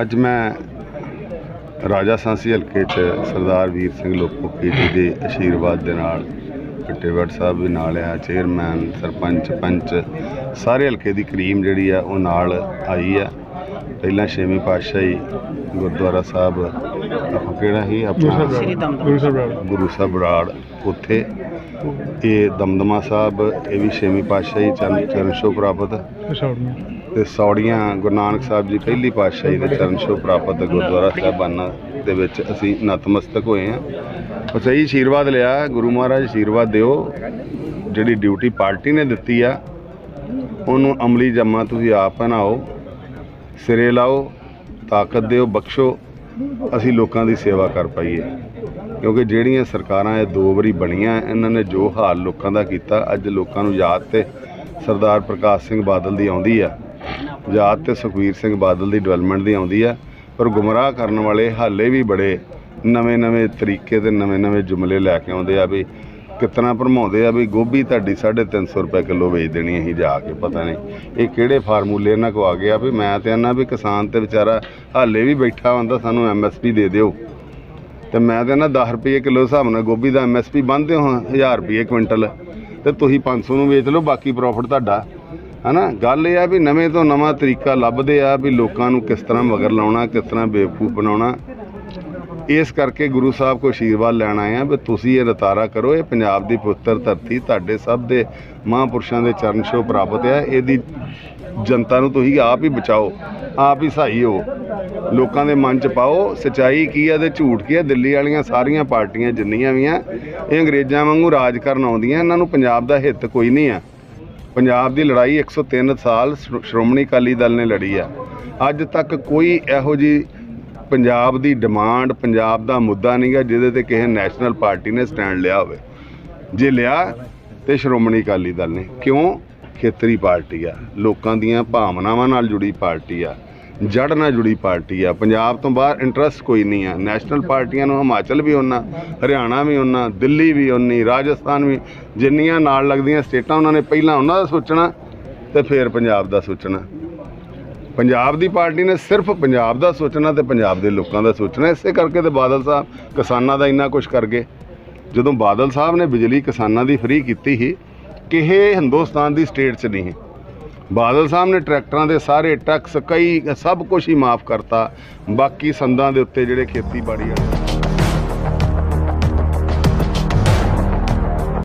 ਅੱਜ ਮੈਂ ਰਾਜਾ ਸਾਂਸੀ ਹਲਕੇ 'ਚ ਸਰਦਾਰ ਵੀਰ ਸਿੰਘ ਲੋਕੋਕੀ ਜੀ ਦੇ ਆਸ਼ੀਰਵਾਦ ਦੇ ਨਾਲ ਫੱਟੇਵੜ ਸਾਹਿਬ ਵੀ ਨਾਲ ਆ ਚੇਅਰਮੈਨ ਸਰਪੰਚ ਪੰਚ ਸਾਰੇ ਹਲਕੇ ਦੀ ਕਰੀਮ ਜਿਹੜੀ ਆ ਉਹ ਨਾਲ ਆਈ ਆ। ਪਹਿਲਾਂ ਛੇਵੀਂ ਪਾਤਸ਼ਾਹੀ ਗੁਰਦੁਆਰਾ ਸਾਹਿਬ ਆਪਾਂ ਕਿਹੜਾ ਸੀ? ਆਪਣਾ ਗੁਰੂ ਸਾਹਿਬ ਬਰਾੜ ਉੱਥੇ। ਇਹ ਦਮਦਮਾ ਸਾਹਿਬ ਇਹ ਵੀ ਛੇਵੀਂ ਪਾਤਸ਼ਾਹੀ ਚਰਨ ਚਰਨ ਛੋਹ ਪ੍ਰਾਪਤ। ਤੇ ਸੌੜੀਆਂ ਗੁਰੂ ਨਾਨਕ ਸਾਹਿਬ ਜੀ ਪਹਿਲੀ ਪਾਤਸ਼ਾਹੀ ਦੇ ਚਰਨ ਛੋਹ ਪ੍ਰਾਪਤ ਗੁਰਦੁਆਰਾ ਸਾਹਿਬਾਨਾਂ ਦੇ ਵਿੱਚ ਅਸੀਂ ਨਤਮਸਤਕ ਹੋਏ ਹਾਂ। ਬਸ ਇਹੀ ਆਸ਼ੀਰਵਾਦ ਲਿਆ, ਗੁਰੂ ਮਹਾਰਾਜ ਆਸ਼ੀਰਵਾਦ ਦਿਓ। ਜਿਹੜੀ ਡਿਊਟੀ ਪਾਰਟੀ ਨੇ ਦਿੱਤੀ ਆ, ਉਹਨੂੰ ਅਮਲੀ ਜਮਾ ਤੁਸੀਂ ਆਪ ਬਣਾਓ ਸਿਰੇ ਲਾਓ, ਤਾਕਤ ਦਿਓ, ਬਖਸ਼ੋ, ਅਸੀਂ ਲੋਕਾਂ ਦੀ ਸੇਵਾ ਕਰ ਪਾਈਏ। ਕਿਉਂਕਿ ਜਿਹੜੀਆਂ ਸਰਕਾਰਾਂ ਇਹ ਦੋ ਵਾਰੀ ਬਣੀਆਂ, ਇਹਨਾਂ ਨੇ ਜੋ ਹਾਲ ਲੋਕਾਂ ਦਾ ਕੀਤਾ, ਅੱਜ ਲੋਕਾਂ ਨੂੰ ਯਾਦ ਤੇ ਸਰਦਾਰ ਪ੍ਰਕਾਸ਼ ਸਿੰਘ ਬਾਦਲ ਦੀ ਆਉਂਦੀ ਆ ਯਾਦ ਤੇ ਸੁਖਵੀਰ ਸਿੰਘ ਬਾਦਲ ਦੀ ਡਿਵੈਲਪਮੈਂਟ ਦੀ ਆਉਂਦੀ ਆ, ਪਰ ਗੁੰਮਰਾਹ ਕਰਨ ਵਾਲੇ ਹਾਲੇ ਵੀ ਬੜੇ ਨਵੇਂ-ਨਵੇਂ ਤਰੀਕੇ ਤੇ ਨਵੇਂ-ਨਵੇਂ ਜੁਮਲੇ ਲੈ ਕੇ ਆਉਂਦੇ ਆ ਵੀ ਕਿਤਨਾ ਭਰਮਾਉਂਦੇ ਆ ਵੀ ਗੋਭੀ ਤੁਹਾਡੀ 350 ਰੁਪਏ ਕਿਲੋ ਵੇਚ ਦੇਣੀ ਅਸੀਂ ਜਾ ਕੇ, ਪਤਾ ਨਹੀਂ। ਇਹ ਕਿਹੜੇ ਫਾਰਮੂਲੇ ਇਹਨਾਂ ਕੋ ਆ ਗਏ ਆ ਵੀ ਮੈਂ ਤੇ ਇਹਨਾਂ ਵੀ ਕਿਸਾਨ ਤੇ ਵਿਚਾਰਾ ਹਾਲੇ ਵੀ ਬੈਠਾ ਹੁੰਦਾ ਸਾਨੂੰ ਐਮਐਸਪੀ ਦੇ ਦਿਓ। ਤੇ ਮੈਂ ਤੇ ਨਾ 10 ਰੁਪਏ ਕਿਲੋ ਹਿਸਾਬ ਨਾਲ ਗੋਭੀ ਦਾ ਐਮਐਸਪੀ ਬੰਨਦੇ ਹੋ 1000 ਰੁਪਏ ਕੁਇੰਟਲ। ਤੇ ਤੁਸੀਂ 500 ਨੂੰ ਵੇਚ ਲਓ, ਬਾਕੀ ਪ੍ਰੋਫਿਟ ਤੁਹਾਡਾ। ਹਨਾ? ਗੱਲ ਇਹ ਆ ਵੀ ਨਵੇਂ ਤੋਂ ਨਵਾਂ ਤਰੀਕਾ ਲੱਭਦੇ ਆ ਵੀ ਲੋਕਾਂ ਨੂੰ ਕਿਸ ਤਰ੍ਹਾਂ ਮਗਰ ਲਾਉਣਾ, ਕਿਸ ਤਰ੍ਹਾਂ ਬੇਵਕੂਫ ਬਣਾਉਣਾ। ਇਸ ਕਰਕੇ ਗੁਰੂ ਸਾਹਿਬ ਕੋ ਆਸ਼ੀਰਵਾਦ ਲੈਣ ਆਏ ਆ ਵੀ ਤੁਸੀਂ ਇਹ ਰਤਾਰਾ ਕਰੋ, ਇਹ ਪੰਜਾਬ ਦੀ ਪੁੱਤਰ ਧਰਤੀ, ਤੁਹਾਡੇ ਸਭ ਦੇ ਮਹਾਂਪੁਰਸ਼ਾਂ ਦੇ ਚਰਨ ਛੋਹ ਪ੍ਰਾਪਤ ਆ, ਇਹਦੀ ਜਨਤਾ ਨੂੰ ਤੁਸੀਂ ਆਪ ਹੀ ਬਚਾਓ, ਆਪ ਹੀ ਸਹਾਈ ਹੋ ਲੋਕਾਂ ਦੇ ਮਨ ਚ ਪਾਓ, ਸਚਾਈ ਕੀ ਹੈ ਤੇ ਝੂਠ ਕੀ ਹੈ ਦਿੱਲੀ ਵਾਲੀਆਂ ਸਾਰੀਆਂ ਪਾਰਟੀਆਂ ਜਿੰਨੀਆਂ ਵੀ ਆ, ਇਹ ਅੰਗਰੇਜ਼ਾਂ ਵਾਂਗੂ ਰਾਜ ਕਰਨ ਆਉਂਦੀਆਂ, ਇਹਨਾਂ ਨੂੰ ਪੰਜਾਬ ਦਾ ਹਿੱਤ ਕੋਈ ਨਹੀਂ ਆ। ਪੰਜਾਬ ਦੀ ਲੜਾਈ 103 ਸਾਲ ਸ਼੍ਰੋਮਣੀ ਅਕਾਲੀ ਦਲ ਨੇ ਲੜੀ ਆ। ਅੱਜ ਤੱਕ ਕੋਈ ਇਹੋ ਜੀ ਪੰਜਾਬ ਦੀ ਡਿਮਾਂਡ, ਪੰਜਾਬ ਦਾ ਮੁੱਦਾ ਨਹੀਂਗਾ ਜਿਹਦੇ ਤੇ ਕਿਸੇ ਨੈਸ਼ਨਲ ਪਾਰਟੀ ਨੇ ਸਟੈਂਡ ਲਿਆ ਹੋਵੇ। ਜੇ ਲਿਆ ਤੇ ਸ਼੍ਰੋਮਣੀ ਅਕਾਲੀ ਦਲ ਨੇ। ਕਿਉਂ? ਖੇਤਰੀ ਪਾਰਟੀ ਆ। ਲੋਕਾਂ ਦੀਆਂ ਭਾਵਨਾਵਾਂ ਨਾਲ ਜੁੜੀ ਪਾਰਟੀ ਆ। ਜੜ ਨਾਲ ਜੁੜੀ ਪਾਰਟੀ ਆ। ਪੰਜਾਬ ਤੋਂ ਬਾਹਰ ਇੰਟਰਸਟ ਕੋਈ ਨਹੀਂ ਆ। ਨੈਸ਼ਨਲ ਪਾਰਟੀਆਂ ਨੂੰ ਹਿਮਾਚਲ ਵੀ ਉਹਨਾਂ ਹਰਿਆਣਾ ਵੀ ਉਹਨਾਂ ਦਿੱਲੀ ਵੀ ਉਨੀ ਰਾਜਸਥਾਨ ਵੀ ਜਿੰਨੀਆਂ ਨਾਲ ਲੱਗਦੀਆਂ ਸਟੇਟਾਂ ਉਹਨਾਂ ਨੇ ਪਹਿਲਾਂ ਉਹਨਾਂ ਦਾ ਸੋਚਣਾ ਤੇ ਫਿਰ ਪੰਜਾਬ ਦਾ ਸੋਚਣਾ। ਪੰਜਾਬ ਦੀ ਪਾਰਟੀ ਨੇ ਸਿਰਫ ਪੰਜਾਬ ਦਾ ਸੋਚਣਾ ਤੇ ਪੰਜਾਬ ਦੇ ਲੋਕਾਂ ਦਾ ਸੋਚਣਾ। ਇਸੇ ਕਰਕੇ ਤੇ ਬਾਦਲ ਸਾਹਿਬ ਕਿਸਾਨਾਂ ਦਾ ਇੰਨਾ ਕੁਝ ਕਰ ਗਏ। ਜਦੋਂ ਬਾਦਲ ਸਾਹਿਬ ਨੇ ਬਿਜਲੀ ਕਿਸਾਨਾਂ ਦੀ ਫ੍ਰੀ ਕੀਤੀ ਸੀ ਕਿਸੇ ਹਿੰਦੁਸਤਾਨ ਦੀ ਸਟੇਟ 'ਚ ਨਹੀਂ ਬਾਦਲ ਸਾਹਿਬ ਨੇ ਟਰੈਕਟਰਾਂ ਦੇ ਸਾਰੇ ਟੈਕਸ, ਕਈ ਸਭ ਕੁਝ ਹੀ ਮਾਫ ਕਰਤਾ। ਬਾਕੀ ਸੰਦਾਂ ਦੇ ਉੱਤੇ ਜਿਹੜੇ ਖੇਤੀਬਾੜੀ ਵਾਲੇ